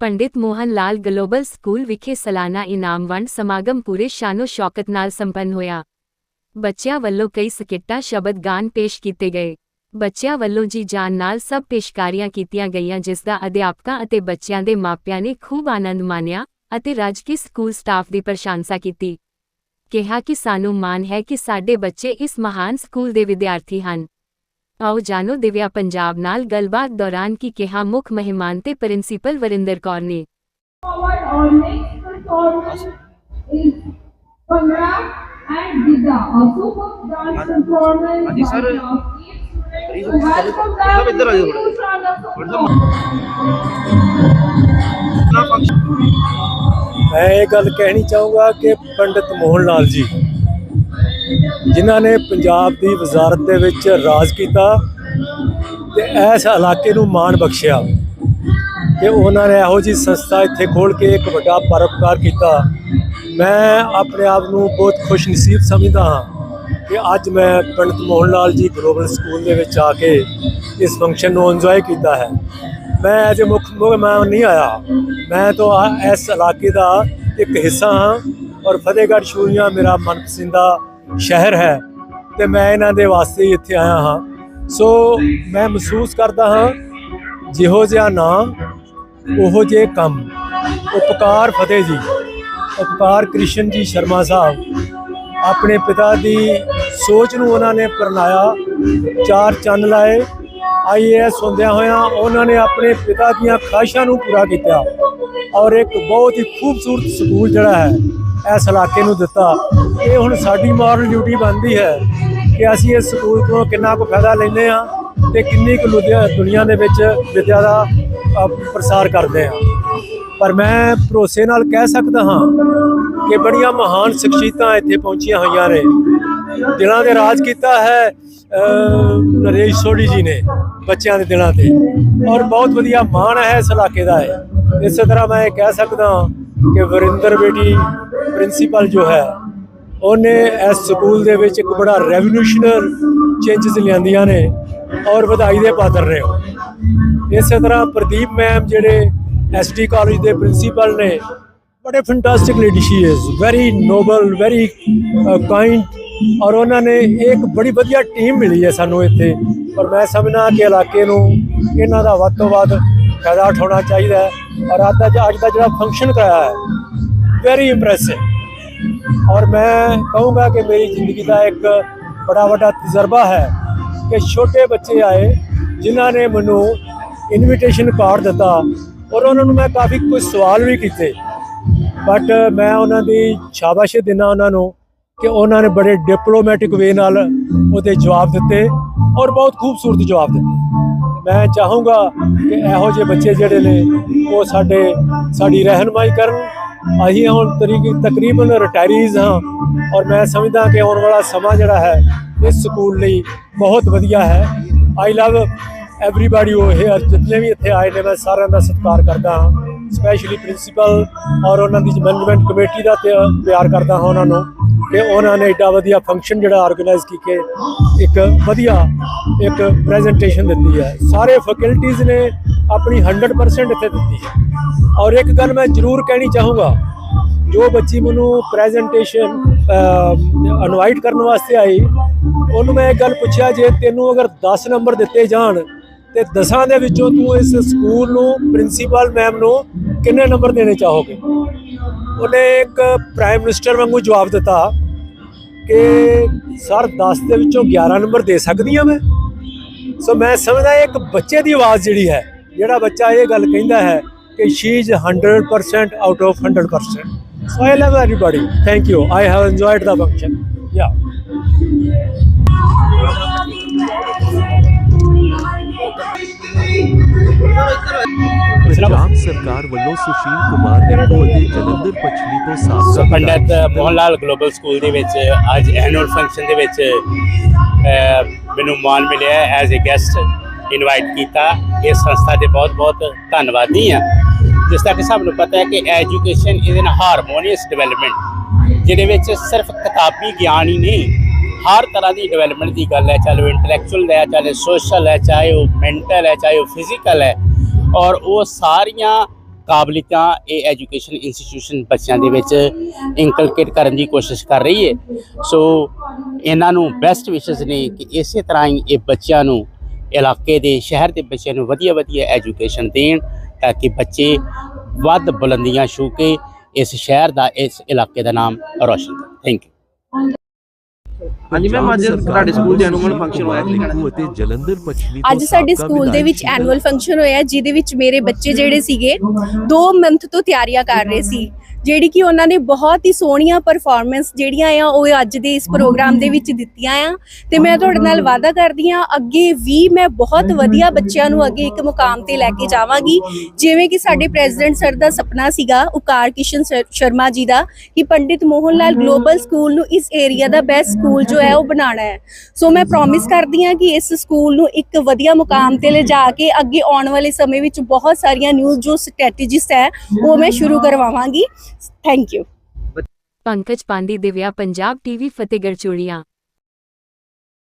ਪੰਡਿਤ Mohan Lal global school ਵਿਖੇ ਸਾਲਾਨਾ ਇਨਾਮ ਵੰਡ ਸਮਾਗਮ ਪੂਰੇ ਸ਼ਾਨੋ ਸ਼ੌਕਤ ਨਾਲ ਸੰਪੰਨ ਹੋਇਆ। ਬੱਚਿਆਂ ਵੱਲੋਂ ਕਈ ਸਕਿੱਟਾਂ, ਸ਼ਬਦ ਗਾਨ ਪੇਸ਼ ਕੀਤੇ ਗਏ। ਬੱਚਿਆਂ ਵੱਲੋਂ ਜੀ ਜਾਨ ਨਾਲ ਸਭ ਪੇਸ਼ਕਾਰੀਆਂ ਕੀਤੀਆਂ ਗਈਆਂ, ਜਿਸ ਦਾ ਅਧਿਆਪਕਾਂ ਅਤੇ ਬੱਚਿਆਂ ਦੇ ਮਾਪਿਆਂ ਨੇ ਖੂਬ ਆਨੰਦ ਮਾਣਿਆ ਅਤੇ ਰਾਜਕੀ ਸਕੂਲ ਸਟਾਫ ਦੀ ਪ੍ਰਸ਼ੰਸਾ ਕੀਤੀ। ਕਿਹਾ ਕਿ ਸਾਨੂੰ ਮਾਣ ਹੈ ਕਿ ਸਾਡੇ ਬੱਚੇ ਇਸ ਮਹਾਨ ਸਕੂਲ ਦੇ ਵਿਦਿਆਰਥੀ ਹਨ। ਆਓ ਜਾਣੋ ਦਿਵਿਆ ਪੰਜਾਬ ਨਾਲ ਗੱਲਬਾਤ ਦੌਰਾਨ ਕੀ ਕਿਹਾ ਮੁੱਖ ਮਹਿਮਾਨ ਤੇ ਪ੍ਰਿੰਸੀਪਲ ਵਰਿੰਦਰ ਕੌਰ ਨੇ forward our next performance is Pangra and Gida, a superb dance performance ਹਾਂਜੀ by sir। our kids. Please, So welcome sir, them ਇੱਧਰ ਆ ਜਾਓ to ਥੋੜ੍ਹਾ। stand ਜਿਨ੍ਹਾਂ ਨੇ ਪੰਜਾਬ ਦੀ ਵਜ਼ਾਰਤ ਦੇ ਵਿੱਚ ਰਾਜ ਕੀਤਾ ਤੇ ਇਸ ਇਲਾਕੇ ਨੂੰ ਮਾਣ ਬਖਸ਼ਿਆ ਕਿ ਉਹਨਾਂ ਨੇ ਇਹੋ ਜੀ ਸੰਸਥਾ ਇੱਥੇ ਖੋਲ ਕੇ ਇੱਕ ਵੱਡਾ ਪਰਪਕਾਰ ਕੀਤਾ। ਮੈਂ ਆਪਣੇ ਆਪ ਨੂੰ ਬਹੁਤ ਖੁਸ਼ ਨਸੀਬ ਸਮਝਦਾ ਹਾਂ ਕਿ ਅੱਜ ਮੈਂ ਪੰਡਿਤ ਮੋਹਨ ਲਾਲ ਜੀ ਗਲੋਬਲ ਸਕੂਲ ਦੇ ਵਿੱਚ ਆ ਕੇ ਇਸ ਫੰਕਸ਼ਨ ਨੂੰ ਇੰਜੋਏ ਕੀਤਾ ਹੈ। ਮੈਂ ਐਜ ਮੁੱਖ ਮੈਂ ਨਹੀਂ ਆਇਆ। ਮੈਂ ਤਾਂ ਇਸ ਇਲਾਕੇ ਦਾ ਇੱਕ ਹਿੱਸਾ ਹਾਂ ਔਰ ਫਤਿਹਗੜ੍ਹ ਸ਼ੂਰੀਆ ਮੇਰਾ ਮਨਪਸੰਦਾ ਸ਼ਹਿਰ ਹੈ ਤੇ ਮੈਂ ਇਹਨਾਂ ਦੇ ਵਾਸਤੇ ਇੱਥੇ ਆਇਆ ਹਾਂ। ਸੋ ਮੈਂ ਮਹਿਸੂਸ ਕਰਦਾ ਹਾਂ, ਜਿਹੋ ਜਿਹਾ ਨਾਮ, ਉਹੋ ਜਿਹੇ ਕੰਮ। ਉਪਕਾਰ ਫਤਿਹ ਜੀ। ਉਪਕਾਰ ਕ੍ਰਿਸ਼ਨ ਜੀ ਸ਼ਰਮਾ ਸਾਹਿਬ। ਆਪਣੇ ਪਿਤਾ ਦੀ ਸੋਚ ਨੂੰ ਉਹਨਾਂ ਨੇ ਪ੍ਰਣਾਇਆ, ਚਾਰ ਚੰਨ ਲਾਏ। ਆਈਏਐਸ ਹੁੰਦਿਆਂ ਹੋਇਆਂ ਉਹਨਾਂ ਨੇ ਆਪਣੇ ਪਿਤਾ ਦੀਆਂ ਖਾਹਿਸ਼ਾਂ ਨੂੰ ਪੂਰਾ ਕੀਤਾ। ਔਰ ਇੱਕ ਬਹੁਤ ਹੀ ਖੂਬਸੂਰਤ ਸਕੂਲ ਜਿਹੜਾ ਹੈ ਇਸ ਇਲਾਕੇ ਨੂੰ ਦਿੱਤਾ। ਇਹ ਹੁਣ ਸਾਡੀ ਮੋਰਲ ਡਿਊਟੀ ਬਣਦੀ ਹੈ ਕਿ ਅਸੀਂ ਇਸ ਸਕੂਲ ਤੋਂ ਕਿੰਨਾ ਕੁ ਫਾਇਦਾ ਲੈਂਦੇ ਆ ਤੇ ਕਿੰਨੀ ਕੁ ਲੁਧਿਆ- ਦੁਨੀਆ ਦੇ ਵਿੱਚ ਵਿਦਿਆ ਦਾ ਪ੍ਰਸਾਰ ਕਰਦੇ ਆ ਪਰ ਮੈਂ ਭਰੋਸੇ ਨਾਲ ਕਹਿ ਸਕਦਾ ਹਾਂ ਕਿ ਬੜੀਆਂ ਮਹਾਨ ਸ਼ਖਸੀਅਤਾਂ ਇੱਥੇ ਪਹੁੰਚੀਆਂ ਹੋਈਆਂ ਨੇ। ਦਿਲਾਂ ਦੇ ਰਾਜ ਕੀਤਾ ਹੈ ਨਰੇਸ਼ ਸੋਢੀ ਜੀ ਨੇ ਬੱਚਿਆਂ ਦੇ ਦਿਲਾਂ ਤੇ। ਔਰ ਬਹੁਤ ਵਧੀਆ ਮਾਣ ਹੈ ਇਸ ਇਲਾਕੇ ਦਾ ਹੈ ਇਸੇ ਤਰ੍ਹਾਂ ਮੈਂ ਇਹ ਕਹਿ ਸਕਦਾ ਹਾਂ ਕਿ ਵਰਿੰਦਰ ਬੇਟੀ ਪ੍ਰਿੰਸੀਪਲ ਜੋ ਹੈ, ਉਹਨੇ ਇਸ ਸਕੂਲ ਦੇ ਵਿੱਚ ਇੱਕ ਬੜਾ ਰੈਵੋਲੂਸ਼ਨਰ ਚੇਂਜਸ ਲਿਆਂਦੀਆਂ ਨੇ ਔਰ ਵਧਾਈ ਦੇ ਪਾਤਰ ਨੇ ਉਹ। ਇਸੇ ਤਰ੍ਹਾਂ ਪ੍ਰਦੀਪ ਮੈਮ ਜਿਹੜੇ ਐਸਟੀ ਕਾਲਜ ਦੇ ਪ੍ਰਿੰਸੀਪਲ ਨੇ, ਬੜੇ fantastic lady she is very noble very kind ਔਰ ਉਹਨਾਂ ਨੇ ਇੱਕ ਬੜੀ ਵਧੀਆ ਟੀਮ ਮਿਲੀ ਹੈ ਸਾਨੂੰ ਇੱਥੇ ਔਰ ਮੈਂ ਸਮਝਣਾ ਕਿ ਇਲਾਕੇ ਨੂੰ ਇਹਨਾਂ ਦਾ ਵੱਧ ਤੋਂ ਵੱਧ ਫਾਇਦਾ ਉਠਾਉਣਾ ਚਾਹੀਦਾ ਹੈ ਔਰ ਅੱਜ ਦਾ ਅੱਜ ਦਾ ਜਿਹੜਾ ਫੰਕਸ਼ਨ ਕਰਾਇਆ ਹੈ ਵੈਰੀ ਇੰਪ੍ਰੈਸਿਵ ਔਰ ਮੈਂ ਕਹੂੰਗਾ ਕਿ ਮੇਰੀ ਜ਼ਿੰਦਗੀ ਦਾ ਇੱਕ ਬੜਾ ਵੱਡਾ ਤਜਰਬਾ ਹੈ ਕਿ ਛੋਟੇ ਬੱਚੇ ਆਏ ਜਿਨ੍ਹਾਂ ਨੇ ਮੈਨੂੰ ਇਨਵੀਟੇਸ਼ਨ ਕਾਰਡ ਦਿੱਤਾ ਔਰ ਉਹਨਾਂ ਨੂੰ ਮੈਂ ਕਾਫੀ ਕੁਝ ਸਵਾਲ ਵੀ ਕੀਤੇ ਬਟ ਮੈਂ ਉਹਨਾਂ ਦੀ ਸ਼ਾਬਾਸ਼ ਦਿੰਦਾ ਉਹਨਾਂ ਨੂੰ ਕਿ ਉਹਨਾਂ ਨੇ ਬੜੇ ਡਿਪਲੋਮੈਟਿਕ ਵੇ ਨਾਲ ਉਹਦੇ ਜਵਾਬ ਦਿੱਤੇ ਔਰ ਬਹੁਤ ਖੂਬਸੂਰਤ ਜਵਾਬ ਦਿੱਤੇ ਮੈਂ ਚਾਹੂੰਗਾ ਕਿ ਇਹੋ ਜਿਹੇ ਬੱਚੇ ਜਿਹੜੇ ਨੇ ਉਹ ਸਾਡੇ ਸਾਡੀ ਰਹਿਨਮਾਈ ਕਰਨ ਅਸੀਂ ਹੁਣ ਤਰੀਕ ਤਕਰੀਬਨ ਰਿਟਾਇਰੀਜ਼ ਹਾਂ ਔਰ ਮੈਂ ਸਮਝਦਾ ਕਿ ਆਉਣ ਵਾਲਾ ਸਮਾਂ ਜਿਹੜਾ ਹੈ ਇਸ ਸਕੂਲ ਲਈ ਬਹੁਤ ਵਧੀਆ ਹੈ। ਆਈ ਲਵ ਐਵਰੀਬਾਡੀ ਉਹ ਹੇਅਰ ਜਿਤਨੇ ਵੀ ਇੱਥੇ ਆਏ ਨੇ, ਮੈਂ ਸਾਰਿਆਂ ਦਾ ਸਤਿਕਾਰ ਕਰਦਾ ਹਾਂ। ਸਪੈਸ਼ਲੀ ਪ੍ਰਿੰਸੀਪਲ ਔਰ ਉਹਨਾਂ ਦੀ ਮੈਨੇਜਮੈਂਟ ਕਮੇਟੀ ਦਾ ਤੇ ਪਿਆਰ ਕਰਦਾ ਹਾਂ ਉਹਨਾਂ ਨੂੰ ਕਿ ਉਹਨਾਂ ਨੇ ਏਡਾ ਵਧੀਆ ਫੰਕਸ਼ਨ ਜਿਹੜਾ ਆਰਗੇਨਾਈਜ਼ ਕੀਤੇ, ਇੱਕ ਵਧੀਆ ਇੱਕ ਪ੍ਰੈਜੈਂਟੇਸ਼ਨ ਦਿੱਤੀ ਹੈ। ਸਾਰੇ ਫੈਕਲਟੀਆਂ ਨੇ ਆਪਣੀ 100% ਇੱਥੇ ਦਿੱਤੀ ਹੈ। ਔਰ ਇੱਕ ਗੱਲ ਮੈਂ ਜ਼ਰੂਰ ਕਹਿਣੀ ਚਾਹੂੰਗਾ, ਜੋ ਬੱਚੀ ਮੈਨੂੰ ਪ੍ਰੈਜੈਂਟੇਸ਼ਨ ਇਨਵਾਈਟ ਕਰਨ ਵਾਸਤੇ ਆਈ, ਉਹਨੂੰ ਮੈਂ ਇੱਕ ਗੱਲ ਪੁੱਛਿਆ, ਜੇ ਤੈਨੂੰ ਅਗਰ 10 ਨੰਬਰ ਦਿੱਤੇ ਜਾਣ, ਤੇ 10 ਦੇ ਵਿੱਚੋਂ ਤੂੰ ਇਸ ਸਕੂਲ ਨੂੰ ਪ੍ਰਿੰਸੀਪਲ ਮੈਮ ਨੂੰ ਕਿੰਨੇ ਨੰਬਰ ਦੇਣੇ ਚਾਹੋਗੇ? ਉਹਨੇ ਇੱਕ ਪ੍ਰਾਈਮ ਮਿਨਿਸਟਰ ਵਾਂਗੂ ਜਵਾਬ ਦਿੱਤਾ ਕਿ, ਸਰ 10 ਦੇ ਵਿੱਚੋਂ 11 ਨੰਬਰ ਦੇ ਸਕਦੀ ਹਾਂ ਮੈਂ? ਸੋ ਮੈਂ ਸਮਝਦਾ ਇੱਕ ਬੱਚੇ ਦੀ ਆਵਾਜ਼ ਜਿਹੜੀ ਹੈ ਜਿਹੜਾ ਬੱਚਾ ਇਹ ਗੱਲ ਕਹਿੰਦਾ ਹੈ ਕਿ she is 100% out of 100% so I love everybody thank you I have enjoyed the function yeah Punjab ਸਰਕਾਰ ਵੱਲੋਂ ਸੁਸ਼ੀਲ ਕੁਮਾਰ ਨਿੰਗੋ ਅਤੇ ਜਲੰਧਰ ਪੱਛਮੀ ਤੋਂ ਸਾਬਕਾ ਪੰਡਤ ਮੋਹਨ ਲਾਲ ਗਲੋਬਲ ਸਕੂਲ ਦੇ ਵਿੱਚ ਅੱਜ ਐਨੂਅਲ ਫੰਕਸ਼ਨ ਦੇ ਵਿੱਚ ਮੈਨੂੰ ਮਾਣ ਮਿਲਿਆ ਐਜ਼ ਅ ਗੈਸਟ ਇਨਵਾਈਟ ਕੀਤਾ। ਇਸ ਸੰਸਥਾ ਦੇ ਬਹੁਤ ਬਹੁਤ ਧੰਨਵਾਦੀ ਹਾਂ। ਜਿਸ ਤਰ੍ਹਾਂ ਕਿ ਸਭ ਨੂੰ ਪਤਾ ਹੈ ਕਿ education is an harmonious development ਜਿਹਦੇ ਵਿੱਚ ਸਿਰਫ ਕਿਤਾਬੀ ਗਿਆਨ ਹੀ ਨਹੀਂ, ਹਰ ਤਰ੍ਹਾਂ ਦੀ ਡਿਵੈਲਪਮੈਂਟ ਦੀ ਗੱਲ ਹੈ, ਚਾਹੇ ਉਹ ਇੰਟੈਲੈਕਚੁਅਲ ਹੈ, ਚਾਹੇ ਸੋਸ਼ਲ ਹੈ, ਚਾਹੇ ਉਹ ਮੈਂਟਲ ਹੈ, ਚਾਹੇ ਉਹ ਫਿਜ਼ੀਕਲ ਹੈ। ਔਰ ਉਹ ਸਾਰੀਆਂ ਕਾਬਲੀਅਤਾਂ ਇਹ ਐਜੂਕੇਸ਼ਨ ਇੰਸਟੀਟਿਊਸ਼ਨ ਬੱਚਿਆਂ ਦੇ ਵਿੱਚ ਇਨਕਲਕੇਟ ਕਰਨ ਦੀ ਕੋਸ਼ਿਸ਼ ਕਰ ਰਹੀ ਹੈ। ਸੋ ਇਹਨਾਂ ਨੂੰ ਬੈਸਟ ਵਿਸ਼ੇਸ ਨੇ ਕਿ ਇਸੇ ਤਰ੍ਹਾਂ ਹੀ ਇਹ ਬੱਚਿਆਂ ਨੂੰ ਇਲਾਕੇ ਦੇ ਸ਼ਹਿਰ ਦੇ ਬੱਚਿਆਂ ਨੂੰ ਵਧੀਆ ਵਧੀਆ ਐਜੂਕੇਸ਼ਨ ਦੇਣ ਤਾਂ ਕਿ ਬੱਚੇ ਵੱਧ ਬੁਲੰਦੀਆਂ ਛੂ ਕੇ ਇਸ ਸ਼ਹਿਰ ਦਾ, ਇਸ ਇਲਾਕੇ ਦਾ ਨਾਮ ਰੋਸ਼ਨ ਕਰਨ। ਥੈਂਕ ਯੂ ਹਾਂਜੀ ਮੈਮ ਅੱਜ ਤੁਹਾਡੇ ਸਕੂਲ ਦੇ ਐਨੂਅਲ ਫੰਕਸ਼ਨ ਹੋਇਆ ਕੀ ਕਹਿਣਾ ਅਤੇ ਜਲੰਧਰ ਪੱਛਮੀ ਤੋਂ ਅੱਜ ਸਾਡੇ ਸਕੂਲ ਦੇ ਵਿੱਚ ਐਨੂਅਲ ਫੰਕਸ਼ਨ ਹੋਇਆ ਜਿਹਦੇ ਵਿੱਚ ਮੇਰੇ ਬੱਚੇ ਜਿਹੜੇ ਸੀਗੇ 2 ਮੰਥ ਤੋਂ ਤਿਆਰੀਆਂ ਕਰ ਰਹੇ ਸੀ। ਜਿਹੜੀ ਕਿ ਉਹਨਾਂ ਨੇ ਬਹੁਤ ਹੀ ਸੋਹਣੀਆਂ ਪਰਫਾਰਮੈਂਸ ਜਿਹੜੀਆਂ ਆ ਉਹ ਅੱਜ ਦੇ ਇਸ ਪ੍ਰੋਗਰਾਮ ਦੇ ਵਿੱਚ ਦਿੱਤੀਆਂ ਆ। ਤੇ ਮੈਂ ਤੁਹਾਡੇ ਨਾਲ ਵਾਅਦਾ ਕਰਦੀ ਆ ਅੱਗੇ ਵੀ ਮੈਂ ਬਹੁਤ ਵਧੀਆ ਬੱਚਿਆਂ ਨੂੰ ਅੱਗੇ ਇੱਕ ਮੁਕਾਮ ਤੇ ਲੈ ਕੇ ਜਾਵਾਂਗੀ। ਜਿਵੇਂ ਕਿ ਸਾਡੇ ਪ੍ਰੈਜ਼ੀਡੈਂਟ ਸਰ ਦਾ ਸੁਪਨਾ ਸੀਗਾ ਉਕਾਰ ਕਿਸ਼ਨ ਸਰ- ਸ਼ਰਮਾ ਜੀ ਦਾ ਕਿ ਪੰਡਿਤ ਮੋਹਨ ਲਾਲ ਗਲੋਬਲ ਸਕੂਲ ਨੂੰ ਇਸ ਏਰੀਆ ਦਾ ਬੈਸਟ ਸਕੂਲ ਜੋ ਹੈ ਉਹ ਬਣਾਉਣਾ ਹੈ। ਸੋ ਮੈਂ ਪ੍ਰੋਮਿਸ ਕਰਦੀ ਹਾਂ ਕਿ ਇਸ ਸਕੂਲ ਨੂੰ ਇੱਕ ਵਧੀਆ ਮੁਕਾਮ ਤੇ ਲਿਜਾ ਕੇ ਅੱਗੇ ਆਉਣ ਵਾਲੇ ਸਮੇਂ ਵਿੱਚ ਬਹੁਤ ਸਾਰੀਆਂ ਨਿਊਜ਼ ਜੋ ਸਟ੍ਰੈਟਜੀਸ ਹੈ, ਉਹ ਮੈਂ ਸ਼ੁਰੂ ਕਰਵਾਵਾਂਗੀ। Thank you Pankaj Pandey Divya Punjab TV Fatehgarh Churian.